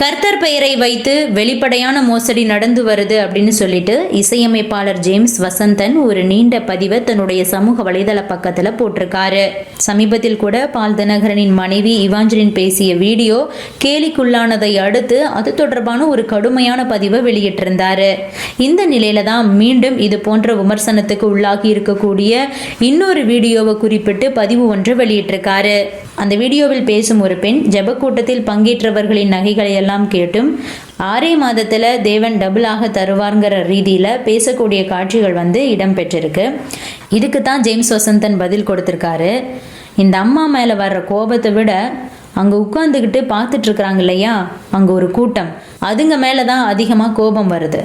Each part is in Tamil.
கர்த்தர் பெயரை வைத்து வெளிப்படையான மோசடி நடந்து வருது அப்படின்னு சொல்லிட்டு இசையமைப்பாளர் ஜேம்ஸ் வசந்தன் ஒரு நீண்ட பதிவை தன்னுடைய சமூக வலைதள பக்கத்துல போட்டிருக்காரு. சமீபத்தில் கூட பால் தினகரனின் மனைவி இவாஞ்சலின் பேசிய வீடியோ கேலிக்குள்ளானதை அடுத்து அது தொடர்பான ஒரு கடுமையான பதிவை வெளியிட்டிருந்தாரு. இந்த நிலையில தான் மீண்டும் இது போன்ற விமர்சனத்துக்கு உள்ளாகி இருக்கக்கூடிய இன்னொரு வீடியோவை குறிப்பிட்டு பதிவு ஒன்று வெளியிட்டிருக்காரு. அந்த வீடியோவில் பேசும் ஒரு பெண் ஜெபக்கூட்டத்தில் பங்கேற்றவர்களின் நகைகளை எல்லாம் கேட்டும். ஆறே மாதத்தில் தேவன் டபுளாக தருவார்ங்கிற ரீதியில் பேசக்கூடிய காட்சிகள் வந்து இடம்பெற்றிருக்கு. இதுக்கு தான் ஜேம்ஸ் வசந்தன் பதில் கொடுத்துருக்காரு. இந்த அம்மா மேலே வர்ற கோபத்தை விட அங்கே உட்காந்துக்கிட்டு பார்த்துட்ருக்குறாங்க இல்லையா? அங்கே ஒரு கூட்டம். அதுங்க மேலே தான் அதிகமாக கோபம் வருது.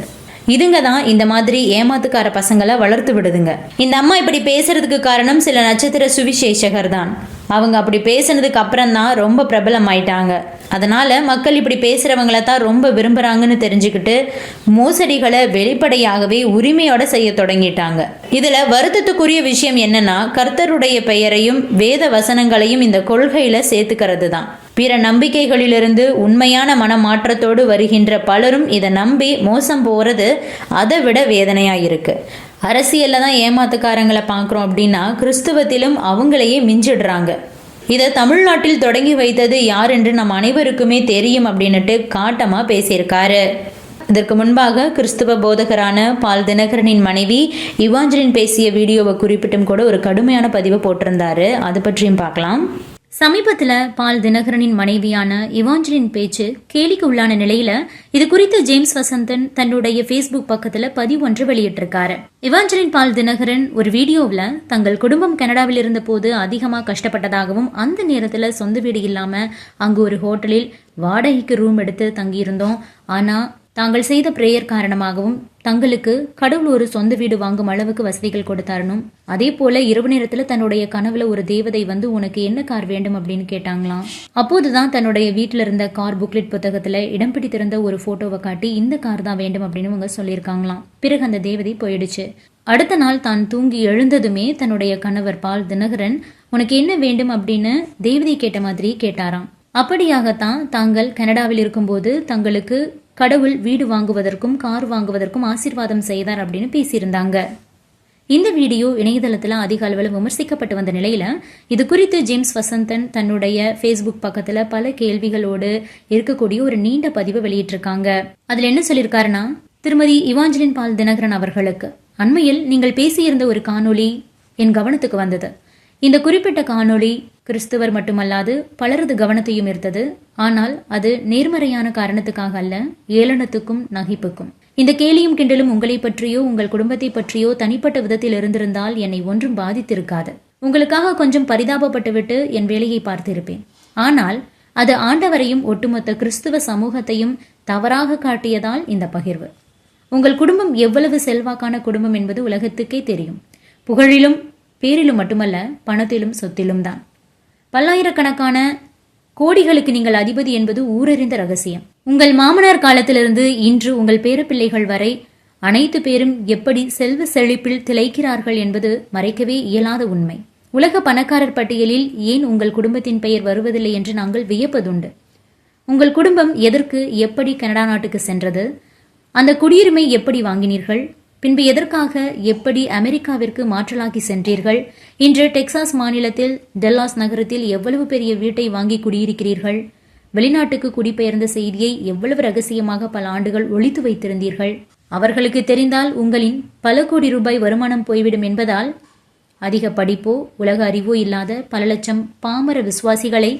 இதுங்க தான் இந்த மாதிரி ஏமாத்துக்கார பசங்களை வளர்த்து விடுதுங்க. இந்த அம்மா இப்படி பேசுறதுக்கு காரணம் சில நட்சத்திர சுவிசேஷகர் தான் அவங்க அப்படி பேசுனதுக்கு அப்புறம் தான் ரொம்ப பிரபலம் ஆயிட்டாங்க அதனால மக்கள் இப்படி பேசுறவங்கள தான் ரொம்ப விரும்புறாங்கன்னு தெரிஞ்சுக்கிட்டு மோசடிகளை வெளிப்படையாகவே உரிமையோட செய்ய தொடங்கிட்டாங்க. இதுல வருத்தத்துக்குரிய விஷயம் என்னன்னா கர்த்தருடைய பெயரையும் வேத வசனங்களையும் இந்த கொள்கையில சேர்த்துக்கிறது தான் பிற நம்பிக்கைகளிலிருந்து உண்மையான மனமாற்றத்தோடு வருகின்ற பலரும் இதை நம்பி மோசம் போகிறது அதை விட வேதனையாக இருக்குது அரசியலில் தான் ஏமாத்துக்காரங்களை பார்க்குறோம் அப்படின்னா கிறிஸ்துவத்திலும் அவங்களையே மிஞ்சிடுறாங்க. இதை தமிழ்நாட்டில் தொடங்கி வைத்தது யார் என்று நம் அனைவருக்குமே தெரியும் அப்படின்னுட்டு காட்டமாக பேசியிருக்காரு. இதற்கு முன்பாக கிறிஸ்துவ போதகரான பால் தினகரனின் மனைவி இவாஞ்சலின் பேசிய வீடியோவை குறிப்பிட்டும் கூட ஒரு கடுமையான பதிவை போட்டிருந்தாரு. அது பற்றியும் பார்க்கலாம். சமீபத்தில் பால் தினகரனின் மனைவியான இவாஞ்சலின் பேச்சு கேலிக்கு உள்ளான நிலையில இது குறித்து ஜேம்ஸ் வசந்தன் தன்னுடைய ஃபேஸ்புக் பக்கத்துல பதிவு ஒன்று வெளியிட்டிருக்காரு. இவாஞ்சலின் பால் தினகரன் ஒரு வீடியோவில் தங்கள் குடும்பம் கனடாவில் இருந்த போது அதிகமாக கஷ்டப்பட்டதாகவும் அந்த நேரத்தில் சொந்த வீடு இல்லாம அங்கு ஒரு ஹோட்டலில் வாடகைக்கு ரூம் எடுத்து தங்கியிருந்தோம். ஆனா தாங்கள் செய்த பிரேயர் காரணமாகவும் தங்களுக்கு கடவுள் ஒரு சொந்த வீடு வாங்கும் அளவுக்கு வசதிகள் கொடுத்தாரணும். அதே போல இரவு நேரத்துல தன்னுடைய கனவுல ஒரு தேவதை வந்து உனக்கு என்ன கார் வேண்டும் அப்படின்னு கேட்டாங்களாம். அப்போதுதான் தன்னுடைய வீட்டில் இருந்த கார் புக்லெட் புத்தகத்துல இடம் பிடித்திருந்த ஒரு போட்டோவை காட்டி இந்த கார் தான் வேண்டும் அப்படின்னு அவங்க சொல்லியிருக்காங்களாம். பிறகு அந்த தேவதை போயிடுச்சு. அடுத்த நாள் தான் தூங்கி எழுந்ததுமே தன்னுடைய கணவர் பால் தினகரன் உனக்கு என்ன வேண்டும்? அப்படின்னு தேவதை கேட்ட மாதிரி கேட்டாராம். அப்படியாகத்தான் தாங்கள் கனடாவில் இருக்கும்போது தங்களுக்கு கடவுள் வீடு வாங்குவதற்கும் கார் வாங்குவதற்கும் ஆசீர்வாதம் செய்தார் அப்படின்னு பேசியிருந்தாங்க. இந்த வீடியோ இணையதளத்தில் அதிக அளவில் விமர்சிக்கப்பட்டு வந்த நிலையில் இது குறித்து ஜேம்ஸ் வசந்தன் தன்னுடைய ஃபேஸ்புக் பக்கத்தில் பல கேள்விகளோடு இருக்கக்கூடிய ஒரு நீண்ட பதிவை வெளியிட்டிருக்காங்க. அதில் என்ன சொல்லியிருக்காருன்னா திருமதி இவாஞ்சலின் பால் தினகரன் அவர்களுக்கு அண்மையில் நீங்கள் பேசியிருந்த ஒரு காணொளி என் கவனத்துக்கு வந்தது. இந்த குறிப்பிட்ட காணொளி கிறிஸ்துவர் மட்டுமல்லாது பலரது கவனத்தையும் ஈர்த்தது. ஆனால் அது நேர்மறையான காரணத்துக்காக அல்ல ஏளனத்துக்கும் நகைப்புக்கும். இந்த கேலியும் கிண்டலும் உங்களை பற்றியோ உங்கள் குடும்பத்தை பற்றியோ தனிப்பட்ட விதத்தில் இருந்திருந்தால் என்னை ஒன்றும் பாதித்திருக்காது. உங்களுக்காக கொஞ்சம் பரிதாபப்பட்டுவிட்டு என் வேலையை பார்த்திருப்பேன். ஆனால் அது ஆண்டவரையும் ஒட்டுமொத்த கிறிஸ்துவ சமூகத்தையும் தவறாக காட்டியதால் இந்த பகிர்வு. உங்கள் குடும்பம் எவ்வளவு செல்வாக்கான குடும்பம் என்பது உலகத்துக்கே தெரியும். புகழிலும் பேரிலும் மட்டுமல்ல பணத்திலும் சொத்திலும் தான். பல்லாயிரக்கணக்கான கோடிகளுக்கு நீங்கள் அதிபதி என்பது ஊரறிந்த ரகசியம். உங்கள் மாமனார் காலத்திலிருந்து இன்று உங்கள் பேரப்பிள்ளைகள் வரை அனைத்து பேரும் எப்படி செல்வ செழிப்பில் திளைக்கிறார்கள் என்பது மறைக்கவே இயலாத உண்மை. உலக பணக்காரர் பட்டியலில் ஏன் உங்கள் குடும்பத்தின் பெயர் வருவதில்லை என்று நாங்கள் வியப்பதுண்டு. உங்கள் குடும்பம் எதற்கு எப்படி கனடா நாட்டுக்கு சென்றது? அந்த குடியுரிமை எப்படி வாங்கினீர்கள்? பின்பு எதற்காக எப்படி அமெரிக்காவிற்கு மாற்றலாகி சென்றீர்கள்? இன்று டெக்சாஸ் மாநிலத்தில் டெல்லாஸ் நகரத்தில் எவ்வளவு பெரிய வீட்டை வாங்கி குடியிருக்கிறீர்கள்? வெளிநாட்டுக்கு குடிபெயர்ந்த செய்தியை எவ்வளவு ரகசியமாக பல ஆண்டுகள் ஒழித்து வைத்திருந்தீர்கள்? அவர்களுக்கு தெரிந்தால் உங்களின் பல கோடி ரூபாய் வருமானம் போய்விடும் என்பதால் அதிக படிப்போ உலக அறிவோ இல்லாத பல லட்சம் பாமர விசுவாசிகளை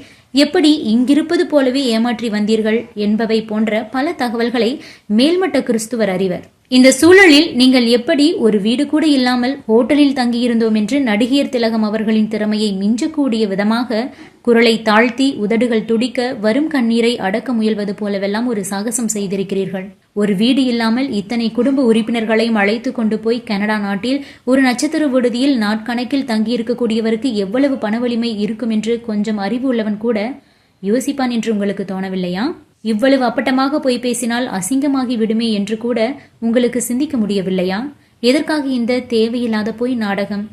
எப்படி இங்கிருப்பது போலவே ஏமாற்றி வந்தீர்கள் என்பவை போன்ற பல தகவல்களை மேல்மட்ட கிறிஸ்துவர் அறிவர். இந்த சூழலில் நீங்கள் எப்படி ஒரு வீடு கூட இல்லாமல் ஹோட்டலில் தங்கியிருந்தோம் என்று நடிகையர் திலகம் அவர்களின் திறமையை மிஞ்சக்கூடிய விதமாக குரலை தாழ்த்தி உதடுகள் துடிக்க வரும் கண்ணீரை அடக்க முயல்வது போலவெல்லாம் ஒரு சாகசம் செய்திருக்கிறீர்கள். ஒரு வீடு இல்லாமல் இத்தனை குடும்ப உறுப்பினர்களையும் அழைத்து கொண்டு போய் கனடா நாட்டில் ஒரு நட்சத்திர விடுதியில் நாட்கணக்கில் தங்கியிருக்கக்கூடியவருக்கு எவ்வளவு பண வலிமை இருக்கும் என்று கொஞ்சம் அறிவு உள்ளவன் கூட யோசிப்பான் என்று உங்களுக்கு தோணவில்லையா? இவ்வளவு அப்பட்டமாக பொய் பேசினால் அசிங்கமாகி விடுமே என்று கூட உங்களுக்கு சிந்திக்க முடியவில்லையா? எதற்காக இந்த தேவையில்லாத பொய் நாடகம்?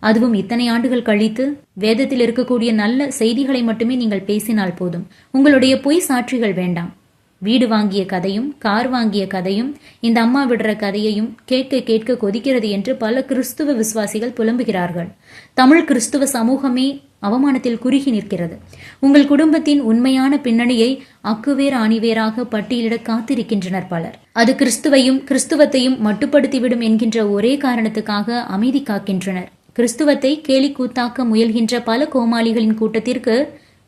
அதுவும் இத்தனை ஆண்டுகள் கழித்து வேதத்தில் இருக்கக்கூடிய நல்ல செய்திகளை மட்டுமே நீங்கள் பேசினால் போதும். உங்களுடைய பொய் சாட்சிகள் வேண்டாம். வீடு வாங்கிய கதையும் கார் வாங்கிய கதையும் இந்த அம்மா விடுற கதையையும் கேட்க கேட்க கொதிக்கிறது என்று பல கிறிஸ்துவ விசுவாசிகள் புலம்புகிறார்கள். தமிழ் கிறிஸ்துவ சமூகமே அவமானத்தில் குறுகி நிற்கிறது. உங்கள் குடும்பத்தின் உண்மையான பின்னணியை அக்குவேர் ஆணிவேராக பட்டியலிட காத்திருக்கின்றனர் பலர். அது கிறிஸ்துவையும் கிறிஸ்துவத்தையும் மட்டுப்படுத்திவிடும் என்கின்ற ஒரே காரணத்துக்காக அமைதி காக்கின்றனர். கிறிஸ்துவத்தை கேலி கூத்தாக்க முயல்கின்ற பல கோமாளிகளின் கூட்டத்திற்கு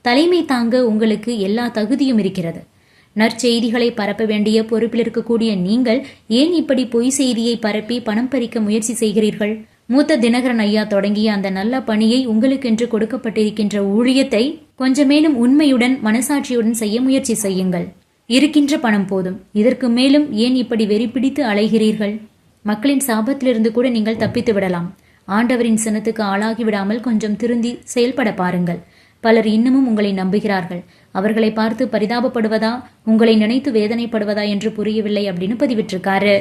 தலைமை தாங்க உங்களுக்கு எல்லா தகுதியும் இருக்கிறது. நற்செய்திகளை பரப்ப வேண்டிய பொறுப்பில் இருக்கக்கூடிய நீங்கள் ஏன் இப்படி பொய் செய்தியை பரப்பி பணம் பறிக்க முயற்சி செய்கிறீர்கள்? மூத்த தினகரன் ஐயா தொடங்கிய அந்த நல்ல பணியை உங்களுக்கென்று கொடுக்கப்பட்டிருக்கின்ற ஊழியத்தை கொஞ்சமேலும் உண்மையுடன் மனசாட்சியுடன் செய்ய முயற்சி செய்யுங்கள். இருக்கின்ற பணம் போதும். இதற்கு மேலும் ஏன் இப்படி வெறிப்பிடித்து அலைகிறீர்கள்? மக்களின் சாபத்திலிருந்து கூட நீங்கள் தப்பித்து விடலாம். ஆண்டவரின் சினத்துக்கு ஆளாகி விடாமல் கொஞ்சம் திருந்தி செயல்பட பாருங்கள். பலர் இன்னமும் உங்களை நம்புகிறார்கள். அவர்களை பார்த்து பரிதாபப்படுவதா? உங்களை நினைத்து வேதனைப்படுவதா என்று புரியவில்லை அப்படின்னு பதிவிட்டிருக்காரு.